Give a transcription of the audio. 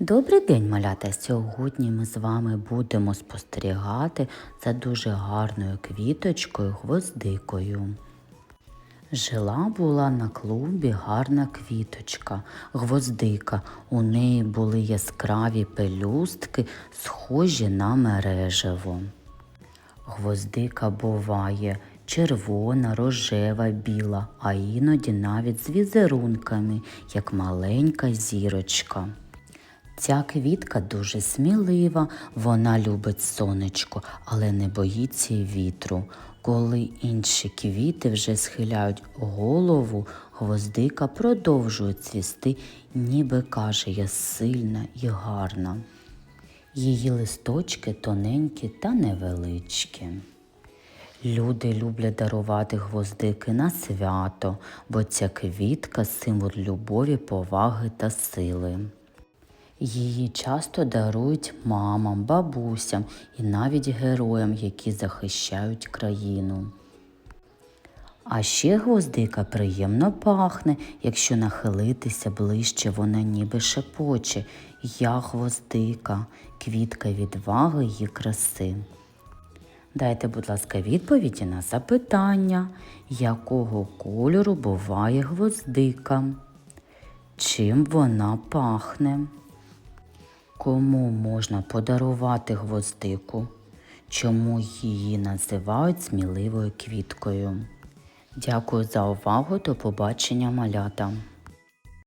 Добрий день, малята! Сьогодні ми з вами будемо спостерігати за дуже гарною квіточкою гвоздикою. Жила була на клумбі гарна квіточка, гвоздика. У неї були яскраві пелюстки, схожі на мережево. Гвоздика буває червона, рожева, біла, а іноді навіть з візерунками, як маленька зірочка. Ця квітка дуже смілива, вона любить сонечко, але не боїться вітру. Коли інші квіти вже схиляють голову, гвоздика продовжує цвісти, ніби каже, я сильна і гарна. Її листочки тоненькі та невеличкі. Люди люблять дарувати гвоздики на свято, бо ця квітка символ любові, поваги та сили. Її часто дарують мамам, бабусям і навіть героям, які захищають країну. А ще гвоздика приємно пахне, якщо нахилитися ближче, вона ніби шепоче. Я гвоздика, квітка відваги і краси. Дайте, будь ласка, відповіді на запитання, якого кольору буває гвоздика? Чим вона пахне? Кому можна подарувати гвоздику? Чому її називають сміливою квіткою? Дякую за увагу. До побачення малята.